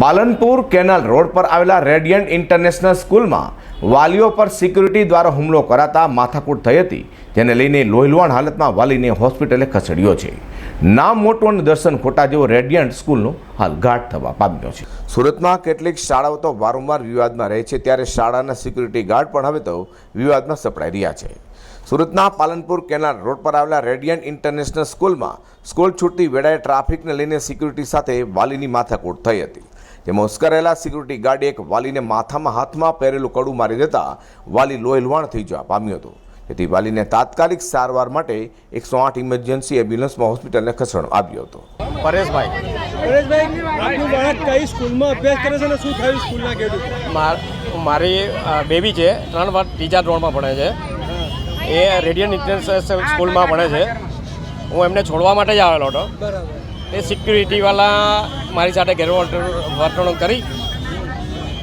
Palanpur canal road પર આવેલા radiant international સ્કૂલમાં વાલીઓ પર સિક્યુરિટી દ્વારા હુમલો કરાતા માથાકૂટ થઈ હતી, જેને લઈને લોહીલવાણ હાલતમાં વાલીને હોસ્પિટલે ખસેડ્યો છે. નામ મોટું દર્શન ખોટા જેવો રેડિયન્ટ સ્કૂલનો હાલ ઘાટ થવા પામ્યો છે. સુરતમાં કેટલીક શાળાઓ તો વારંવાર વિવાદમાં રહે છે, ત્યારે શાળાના સિક્યુરિટી ગાર્ડ પણ હવે તો વિવાદમાં સપડાઈ રહ્યા છે. સુરતના પાલનપુર કેનાલ રોડ પર આવેલા રેડિયન્ટ ઇન્ટરનેશનલ સ્કૂલમાં સ્કૂલ છૂટતી વેળાએ ટ્રાફિકને લઈને સિક્યુરિટી સાથે વાલીની માથાકૂટ થઈ હતી. જેમાં ઉશ્કેરાયેલા સિક્યુરિટી ગાર્ડે એક વાલીને માથામાં હાથમાં પહેરેલું કડું મારી દેતા વાલી લોહીલવાણ થઈ જવા પામ્યો હતો. તેથી વાલીને તાત્કાલિક સારવાર માટે એકસો આઠ ઇમરજન્સી એમ્બ્યુલન્સમાં હોસ્પિટલને ખસેડવામાં આવ્યો હતો. પરેશભાઈ. પરેશભાઈ આપનું બાળક કઈ સ્કૂલમાં અભ્યાસ કરે છે અને શું થયું સ્કૂલના ગેટ મારી બેબી છે ત્રણ વાર ત્રીજા ધોરણમાં ભણે છે. એ રેડિયન ઇન્ટરનેશનલ સ્કૂલમાં ભણે છે. હું એમને છોડવા માટે જ આવેલો હતો. બરાબર. તે સિક્યુરિટીવાળા મારી સાથે ગેરવર્તણૂક કરી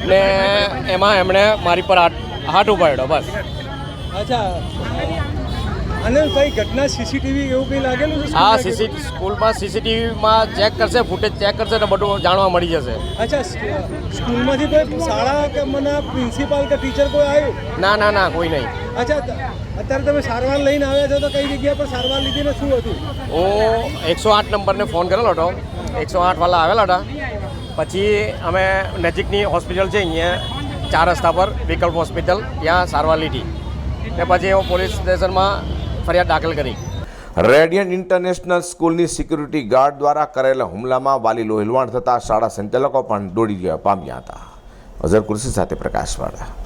ને એમાં એમણે મારી પર હાથ ઉપાડ્યો, બસ. અચ્છા. અને કઈ ઘટના સીસીટીવી એવું કંઈ લાગેલું છે આ સ્કૂલના સીસી સ્કૂલમાં સીસીટીવીમાં ચેક કરશે ફૂટેજ ચેક કરશે તો બધું જાણવા મળી જશે. અચ્છા સ્કૂલમાંથી કોઈ શાળા કે મને પ્રિન્સિપાલ કે ટીચર કોઈ આવ્યું? ના ના ના કોઈ નહીં. અચ્છા અત્યારે તમે સારવાર લઈને આવ્યા છો તો કઈ જગ્યા પર સારવાર લીધી ને શું હતું? હું એકસો આઠ નંબરને ફોન કરેલો હતો. એકસો આઠ વાળા આવેલા હતા. પછી અમે નજીકની હોસ્પિટલ છે અહીંયા ચાર રસ્તા પર વિકલ્પ હોસ્પિટલ ત્યાં સારવાર લીધી. ને પછી હું પોલીસ સ્ટેશનમાં ફરિયાદ દાખલ કરી. રેડિયન ઇન્ટરનેશનલ સ્કૂલની સિક્યુરિટી ગાર્ડ દ્વારા કરેલા હુમલામાં વાલી લોહીલવાણ થતાં શાળા સંચાલકો પણ દોડી ગયા પામ્યા હતા. અઝર કુર્સી સાથે પ્રકાશવાળા.